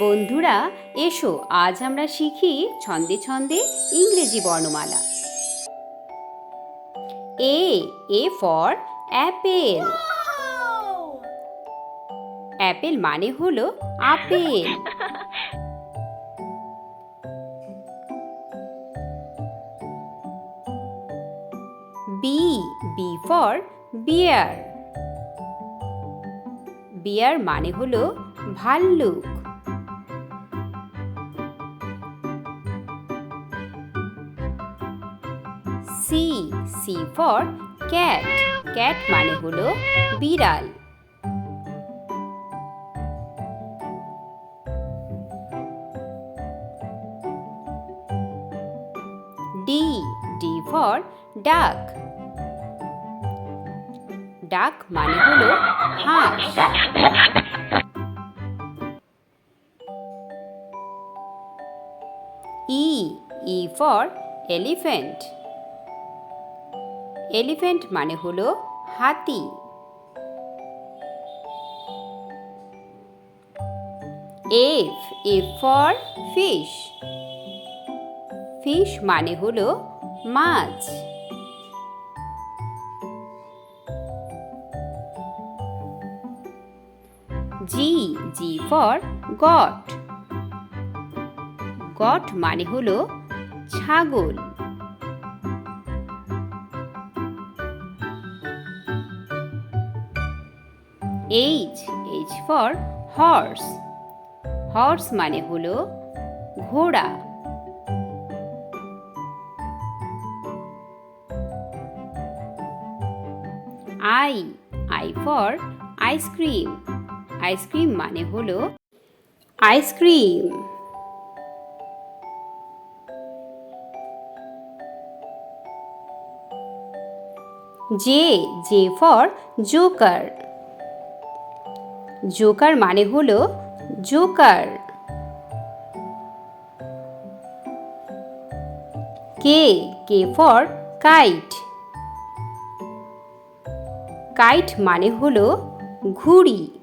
বন্ধুরা, এসো, আজ আমরা শিখি ছন্দে ছন্দে ইংরেজি বর্ণমালা। A A for apple apple মানে হলো apple. B B for bear bear মানে হলো ভাল্লুক। C C for cat cat মানে হলো বিড়াল। ডি ডি ফর ডাক ডাক মানে হলো হাঁস। E E for elephant elephant মানে হলো হাতি। F F for fish. Fish মানে হলো মাছ। G G for goat. Goat মানে হলো ছাগল। H H for horse horse মানে হল ঘোড়া। I I for ice cream ice cream মানে হল ice cream J J for joker joker মানে হলো joker. K K for kite kite মানে হল ঘুড়ি।